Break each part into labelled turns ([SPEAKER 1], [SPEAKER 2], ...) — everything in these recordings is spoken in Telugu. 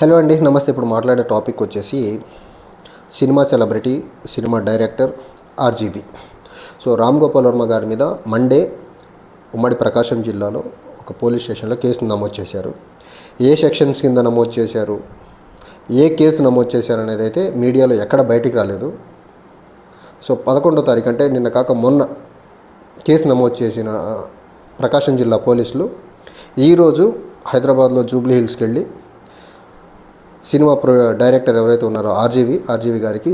[SPEAKER 1] హలో అండి నమస్తే. ఇప్పుడు మాట్లాడే టాపిక్ వచ్చేసి cinema celebrity cinema director RGV. So Ram Gopal Varma గారి మీద మండే ఉమ్మడి ప్రకాశం జిల్లాలో ఒక పోలీస్ స్టేషన్లో కేసు నమోదు చేశారు. ఏ సెక్షన్స్ కింద నమోదు చేశారు? ఏ కేసు నమోదు చేశారు అనేది అయితే మీడియాలో ఎక్కడ బయటికి రాలేదు. సో పదకొండో తారీఖు అంటే నిన్న కాక మొన్న కేసు నమోదు చేసిన ప్రకాశం జిల్లా పోలీసులు ఈరోజు హైదరాబాద్లో జూబ్లీ హిల్స్కి వెళ్ళి సినిమా ప్రో డైరెక్టర్ ఎవరైతే ఉన్నారో ఆర్జీవి ఆర్జీవి గారికి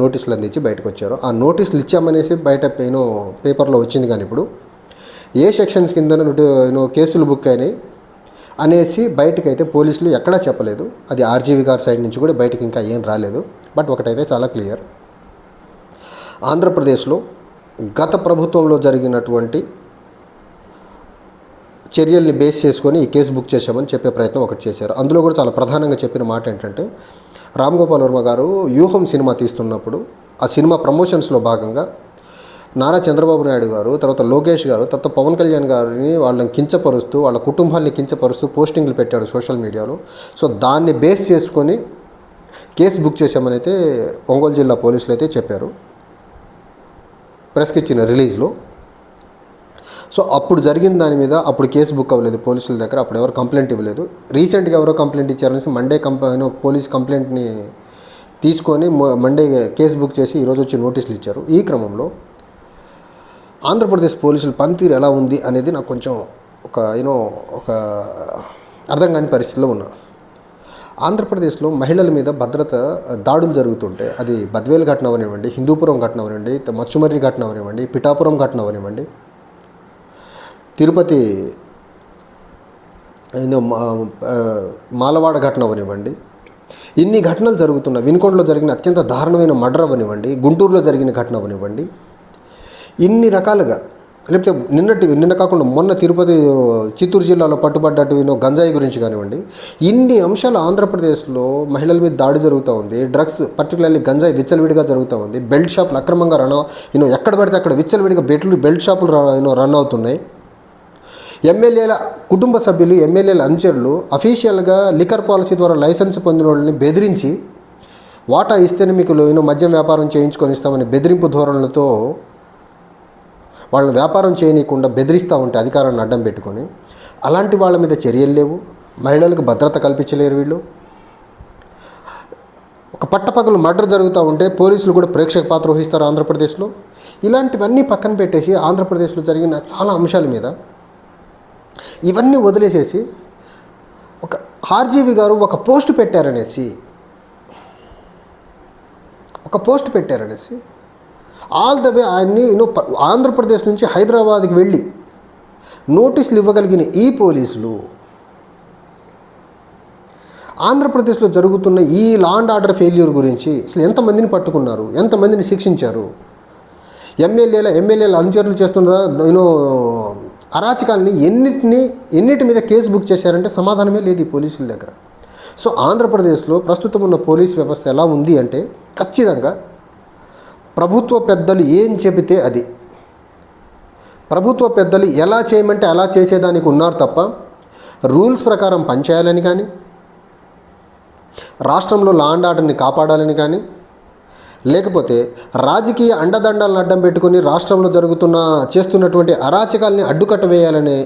[SPEAKER 1] నోటీసులు అందించి బయటకు వచ్చారు ఆ నోటీసులు ఇచ్చామనేసి బయట ఏనో పేపర్లో వచ్చింది కానీ ఇప్పుడు ఏ సెక్షన్స్ కింద యూనో కేసులు బుక్ అయినాయి అనేసి బయటకు అయితే పోలీసులు ఎక్కడా చెప్పలేదు. అది ఆర్జీవి గారి సైడ్ నుంచి కూడా బయటకు ఇంకా ఏం రాలేదు. బట్ ఒకటైతే చాలా క్లియర్. ఆంధ్రప్రదేశ్లో గత ప్రభుత్వంలో జరిగినటువంటి చర్యల్ని బేస్ చేసుకొని ఈ కేసు బుక్ చేశామని చెప్పే ప్రయత్నం ఒకటి చేశారు. అందులో కూడా చాలా ప్రధానంగా చెప్పిన మాట ఏంటంటే రామ్ గోపాల్ వర్మ గారు వ్యూహం సినిమా తీస్తున్నప్పుడు ఆ సినిమా ప్రమోషన్స్లో భాగంగా నారా చంద్రబాబు నాయుడు గారు తర్వాత లోకేష్ గారు తర్వాత పవన్ కళ్యాణ్ గారిని వాళ్ళని కించపరుస్తూ వాళ్ళ కుటుంబాన్ని కించపరుస్తూ పోస్టింగ్లు పెట్టాడు సోషల్ మీడియాలో. సో దాన్ని బేస్ చేసుకొని కేసు బుక్ చేశామని అయితే ఒంగోలు జిల్లా పోలీసులు అయితే చెప్పారు. ప్రెస్కి ఇచ్చిన రిలీజ్లో. సో అప్పుడు జరిగిన దాని మీద అప్పుడు కేసు బుక్ అవ్వలేదు పోలీసుల దగ్గర. అప్పుడు ఎవరు కంప్లైంట్ ఇవ్వలేదు. రీసెంట్గా ఎవరో కంప్లైంట్ ఇచ్చారనేసి మండే కంపెనీ పోలీస్ కంప్లైంట్ని తీసుకొని మండే కేసు బుక్ చేసి ఈరోజు వచ్చి నోటీసులు ఇచ్చారు. ఈ క్రమంలో ఆంధ్రప్రదేశ్ పోలీసుల పనితీరు ఎలా ఉంది అనేది నాకు కొంచెం ఒక యూనో ఒక అర్థం కాని పరిస్థితిలో ఉన్నా. ఆంధ్రప్రదేశ్లో మహిళల మీద భద్రత దాడులు జరుగుతుంటే అది బద్వేల్ ఘటన అవనివ్వండి హిందూపురం ఘటన అవనివ్వండి మచ్చుమర్రి ఘటన అవనివ్వండి పిఠాపురం ఘటన అవనివ్వండి తిరుపతి ఏదో మా- మాలవాడ ఘటన అవనివ్వండి. ఇన్ని ఘటనలు జరుగుతున్న వినుకొండలో జరిగిన అత్యంత దారుణమైన మర్డర్ అవనివ్వండి గుంటూరులో జరిగిన ఘటన అవనివ్వండి ఇన్ని రకాలుగా లేకపోతే నిన్నటి నిన్న కాకుండా మొన్న తిరుపతి చిత్తూరు జిల్లాలో పట్టుబడ్డట్టు వినో గంజాయి గురించి కానివ్వండి ఇన్ని అంశాలు ఆంధ్రప్రదేశ్లో మహిళల మీద దాడి జరుగుతూ ఉంది డ్రగ్స్ పర్టికులర్లీ గంజాయి విచ్చలవిడిగా జరుగుతూ ఉంది బెల్ట్ షాపులు అక్రమంగా రన్ యూనో ఎక్కడ పడితే అక్కడ విచ్చలవిడిగా బెట్లు బెల్ట్ షాపులు యూనో రన్ అవుతున్నాయి. ఎమ్మెల్యేల కుటుంబ సభ్యులు ఎమ్మెల్యేల అనుచరులు అఫీషియల్గా లిక్కర్ పాలసీ ద్వారా లైసెన్స్ పొందిన వాళ్ళని బెదిరించి వాటా ఇస్తేనే మీకు నేను మద్యం వ్యాపారం చేయించుకొని ఇస్తామని బెదిరింపు ధోరణులతో వాళ్ళని వ్యాపారం చేయనీయకుండా బెదిరిస్తూ ఉంటే అధికారాన్ని అడ్డం పెట్టుకొని అలాంటి వాళ్ళ మీద చర్యలు లేవు. మహిళలకు భద్రత కల్పించలేరు వీళ్ళు. ఒక పట్టపగలు మర్డర్ జరుగుతూ ఉంటే పోలీసులు కూడా ప్రేక్షక పాత్ర వహిస్తారు ఆంధ్రప్రదేశ్లో. ఇలాంటివన్నీ పక్కన పెట్టేసి ఆంధ్రప్రదేశ్లో జరిగిన చాలా అంశాల మీద ఇవన్నీ వదిలేసేసి ఒక ఆర్జీవి గారు ఒక పోస్ట్ పెట్టారనేసి ఒక పోస్ట్ పెట్టారనేసి ఆల్ ద వే ఆయన్ని యూనో ఆంధ్రప్రదేశ్ నుంచి హైదరాబాద్కి వెళ్ళి నోటీసులు ఇవ్వగలిగిన ఈ పోలీసులు ఆంధ్రప్రదేశ్లో జరుగుతున్న ఈ లా అండ్ ఆర్డర్ ఫెయిల్యూర్ గురించి అసలు ఎంతమందిని పట్టుకున్నారు ఎంతమందిని శిక్షించారు? ఎమ్మెల్యేల ఎమ్మెల్యేల అనుచరులు చేస్తున్న యూనో అరాచకాలని ఎన్నిటిని ఎన్నిటి మీద కేసు బుక్ చేశారంటే సమాధానమే లేదు ఈ పోలీసుల దగ్గర. సో ఆంధ్రప్రదేశ్లో ప్రస్తుతం ఉన్న పోలీస్ వ్యవస్థ ఎలా ఉంది అంటే ఖచ్చితంగా ప్రభుత్వ పెద్దలు ఏం చెబితే అది. ప్రభుత్వ పెద్దలు ఎలా చేయమంటే అలా చేసేదానికి ఉన్నారు తప్ప రూల్స్ ప్రకారం పనిచేయాలని కానీ రాష్ట్రంలో లా అండ్ ఆర్డర్ని కాపాడాలని కానీ లేకపోతే రాజకీయ అండదండాలను అడ్డం పెట్టుకొని రాష్ట్రంలో జరుగుతున్న చేస్తున్నటువంటి అరాచకాల్ని అడ్డుకట్ట వేయాలనే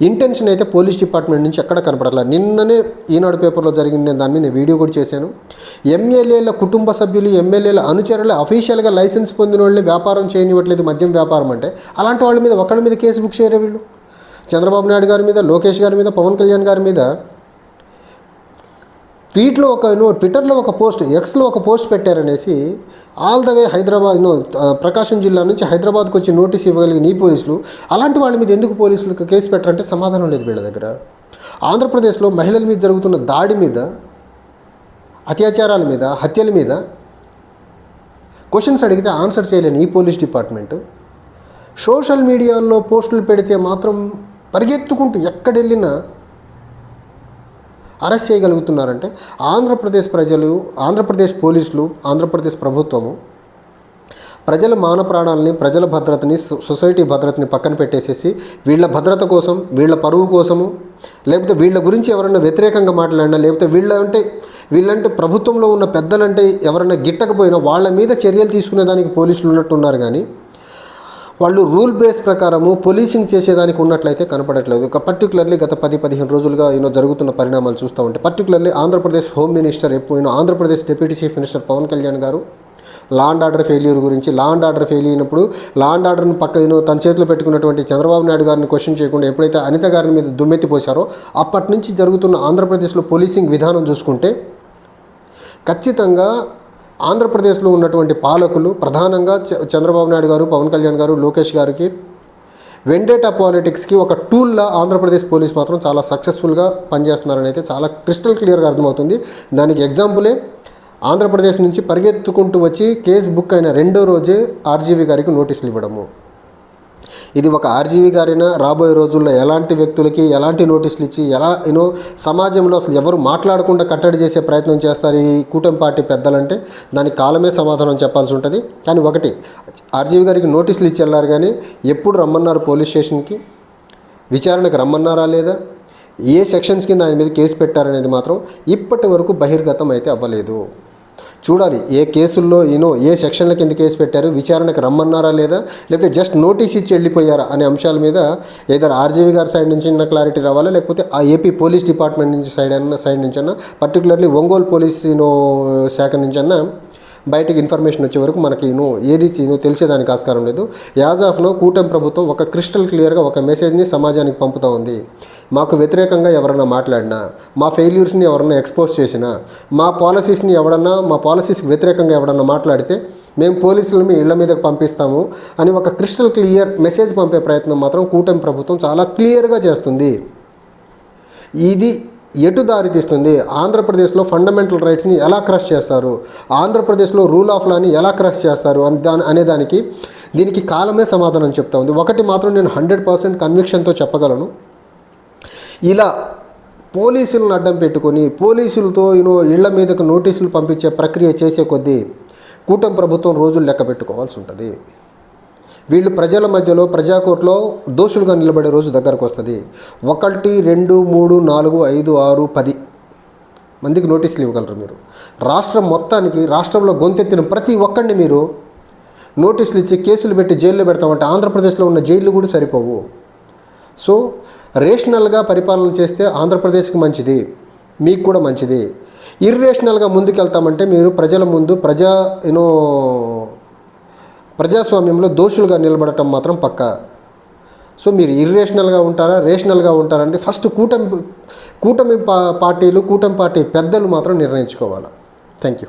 [SPEAKER 1] ఇంటెన్షన్ అయితే పోలీస్ డిపార్ట్మెంట్ నుంచి ఎక్కడ కనపడలేదు నిన్ననే ఈనాడు పేపర్లో జరిగింది నేను దాని మీద నేను వీడియో కూడా చేశాను. ఎమ్మెల్యేల కుటుంబ సభ్యులు ఎమ్మెల్యేల అనుచరులు అఫీషియల్గా లైసెన్స్ పొందిన వాళ్ళని వ్యాపారం చేయనివ్వట్లేదు మద్యం వ్యాపారం అంటే. అలాంటి వాళ్ళ మీద ఒకళ్ళ మీద కేసు బుక్ చేయరు వీళ్ళు? చంద్రబాబు నాయుడు గారి మీద లోకేష్ గారి మీద పవన్ కళ్యాణ్ గారి మీద ట్వీట్లో ఒక నువ్వు ట్విట్టర్లో ఒక పోస్ట్ ఎక్స్లో ఒక post పెట్టారనేసి all the way Hyderabad no Prakasam జిల్లా నుంచి హైదరాబాద్కి వచ్చి నోటీస్ ఇవ్వగలిగిన ఈ పోలీసులు అలాంటి వాళ్ళ మీద ఎందుకు పోలీసులకు కేసు పెట్టారంటే సమాధానం లేదు వీళ్ళ దగ్గర. ఆంధ్రప్రదేశ్లో మహిళల మీద జరుగుతున్న దాడి మీద అత్యాచారాల మీద హత్యల మీద క్వశ్చన్స్ అడిగితే ఆన్సర్ చేయలేని ఈ పోలీస్ డిపార్ట్మెంట్. సోషల్ మీడియాలో పోస్టులు పెడితే మాత్రం పరిగెత్తుకుంటూ ఎక్కడెళ్ళినా అరెస్ట్ చేయగలుగుతున్నారంటే ఆంధ్రప్రదేశ్ ప్రజలు ఆంధ్రప్రదేశ్ పోలీసులు ఆంధ్రప్రదేశ్ ప్రభుత్వము ప్రజల మాన ప్రాణాలని ప్రజల భద్రతని సొ- సొసైటీ భద్రతని పక్కన పెట్టేసేసి వీళ్ళ భద్రత కోసం వీళ్ళ పరువు కోసము లేకపోతే వీళ్ళ గురించి ఎవరైనా వ్యతిరేకంగా మాట్లాడినా లేకపోతే వీళ్ళ అంటే వీళ్ళంటే ప్రభుత్వంలో ఉన్న పెద్దలంటే ఎవరైనా గిట్టకపోయినా వాళ్ళ మీద చర్యలు తీసుకునేదానికి పోలీసులు ఉన్నట్టున్నారు కానీ వాళ్ళు రూల్ బేస్ ప్రకారము పోలీసింగ్ చేసేదానికి ఉన్నట్లయితే కనపడట్లేదు. ఒక పర్టికులర్లీ గత పది పదిహేను రోజులుగా ఈయన జరుగుతున్న పరిణామాలు చూస్తూ ఉంటే పర్టికులర్లీ ఆంధ్రప్రదేశ్ హోమ్ మినిస్టర్ ఎప్పుడు Andhra Pradesh deputy chief minister Pawan Kalyan garu law and order failure గురించి లా అండ్ ఆర్డర్ ఫెయిల్ అయినప్పుడు లా అండ్ ఆర్డర్ని పక్కన తన చేతిలో పెట్టుకున్నటువంటి చంద్రబాబు నాయుడు గారిని క్వశ్చన్ చేయకుండా ఎప్పుడైతే అనిత గారి మీద దుమ్మెత్తి పోశారో అప్పటి నుంచి జరుగుతున్న ఆంధ్రప్రదేశ్లో పోలీసింగ్ విధానం చూసుకుంటే ఖచ్చితంగా ఆంధ్రప్రదేశ్లో ఉన్నటువంటి పాలకులు ప్రధానంగా చంద్రబాబు నాయుడు గారు పవన్ కళ్యాణ్ గారు లోకేష్ గారికి వెండేటా పాలిటిక్స్కి ఒక టూల్లా ఆంధ్రప్రదేశ్ పోలీస్ మాత్రం చాలా సక్సెస్ఫుల్గా పనిచేస్తున్నారని అయితే చాలా క్రిస్టల్ క్లియర్గా అర్థమవుతుంది. దానికి ఎగ్జాంపులే ఆంధ్రప్రదేశ్ నుంచి పరిగెత్తుకుంటూ వచ్చి కేసు బుక్ అయిన రెండో రోజే ఆర్జీవీ గారికి నోటీసులు ఇవ్వడము. ఇది ఒక ఆర్జీవీ గారైనా రాబోయే రోజుల్లో ఎలాంటి వ్యక్తులకి ఎలాంటి నోటీసులు ఇచ్చి ఎలా యూనో సమాజంలో అసలు ఎవరు మాట్లాడకుండా కట్టడి చేసే ప్రయత్నం చేస్తారు ఈ కూటమి పార్టీ పెద్దలంటే దానికి కాలమే సమాధానం చెప్పాల్సి ఉంటుంది. కానీ ఒకటి ఆర్జీవీ గారికి నోటీసులు ఇచ్చి వెళ్ళారు కానీ ఎప్పుడు రమ్మన్నారు పోలీస్ స్టేషన్కి? విచారణకు రమ్మన్నారా లేదా? ఏ సెక్షన్స్ కింద ఆయన మీద కేసు పెట్టారనేది మాత్రం ఇప్పటి వరకు బహిర్గతం అయితే అవ్వలేదు. చూడాలి. ఏ కేసుల్లో ఈనో ఏ సెక్షన్ల కింద కేసు పెట్టారు విచారణకు రమ్మన్నారా లేదా లేకపోతే జస్ట్ నోటీస్ ఇచ్చి వెళ్ళిపోయారా అనే అంశాల మీద ఏదైనా ఆర్జీవీ గారి సైడ్ నుంచి అన్న క్లారిటీ రావాలా? లేకపోతే ఆ ఏపీ పోలీస్ డిపార్ట్మెంట్ నుంచి సైడ్ అన్న సైడ్ నుంచి అన్న పర్టికులర్లీ ఒంగోలు పోలీస్ యూనో శాఖ నుంచి అన్న బయటకు ఇన్ఫర్మేషన్ వచ్చే వరకు మనకి నో ఏది నో తెలిసేదానికి ఆస్కారం లేదు. యాజ్ ఆఫ్ నో కూటమి ప్రభుత్వం ఒక క్రిస్టల్ క్లియర్గా ఒక మెసేజ్ని సమాజానికి పంపుతూ ఉంది. మాకు వ్యతిరేకంగా ఎవరైనా మాట్లాడినా మా ఫెయిల్యూర్స్ని ఎవరైనా ఎక్స్పోజ్ చేసినా మా పాలసీస్ని ఎవడన్నా మా పాలసీస్కి వ్యతిరేకంగా ఎవడన్నా మాట్లాడితే మేము పోలీసులను మీ ఇళ్ళ మీదకి పంపిస్తాము అని ఒక క్రిస్టల్ క్లియర్ మెసేజ్ పంపే ప్రయత్నం మాత్రం కూటమి ప్రభుత్వం చాలా క్లియర్గా చేస్తుంది. ఇది ఎటు దారి తీస్తుంది ఆంధ్రప్రదేశ్లో ఫండమెంటల్ రైట్స్ని ఎలా క్రష్ చేస్తారు? ఆంధ్రప్రదేశ్లో రూల్ ఆఫ్ లాని ఎలా క్రష్ చేస్తారు? అని దాని అనేదానికి దీనికి కాలమే సమాధానం చెప్తా ఉంది. ఒకటి మాత్రం నేను హండ్రెడ్ పర్సెంట్ కన్విక్షన్తో చెప్పగలను. ఇలా పోలీసులను అడ్డం పెట్టుకొని పోలీసులతో యూనో ఇళ్ళ మీదకు నోటీసులు పంపించే ప్రక్రియ చేసే కొద్దీ కూటమి ప్రభుత్వం రోజులు లెక్క పెట్టుకోవాల్సి ఉంటుంది. వీళ్ళు ప్రజల మధ్యలో ప్రజాకోర్టులో దోషులుగా నిలబడే రోజు దగ్గరకు వస్తుంది. ఒకటి రెండు మూడు నాలుగు ఐదు ఆరు పది మందికి నోటీసులు ఇవ్వగలరు మీరు. రాష్ట్రం మొత్తానికి రాష్ట్రంలో గొంతెత్తిన ప్రతి ఒక్కడిని మీరు నోటీసులు ఇచ్చి కేసులు పెట్టి జైల్లో పెడతామంటే ఆంధ్రప్రదేశ్లో ఉన్న జైళ్ళు కూడా సరిపోవు. సో రేషనల్గా పరిపాలన చేస్తే ఆంధ్రప్రదేశ్కి మంచిది మీకు కూడా మంచిది. ఇర్రేషనల్గా ముందుకెళ్తామంటే మీరు ప్రజల ముందు ప్రజా యూనో ప్రజాస్వామ్యంలో దోషులుగా నిలబడటం మాత్రం పక్క. సో మీరు ఇర్రేషనల్గా ఉంటారా రేషనల్గా ఉంటారా అంటే ఫస్ట్ కూటమి కూటమి పా పార్టీలు కూటమి పార్టీ పెద్దలు మాత్రం నిర్ణయించుకోవాలి. Thank you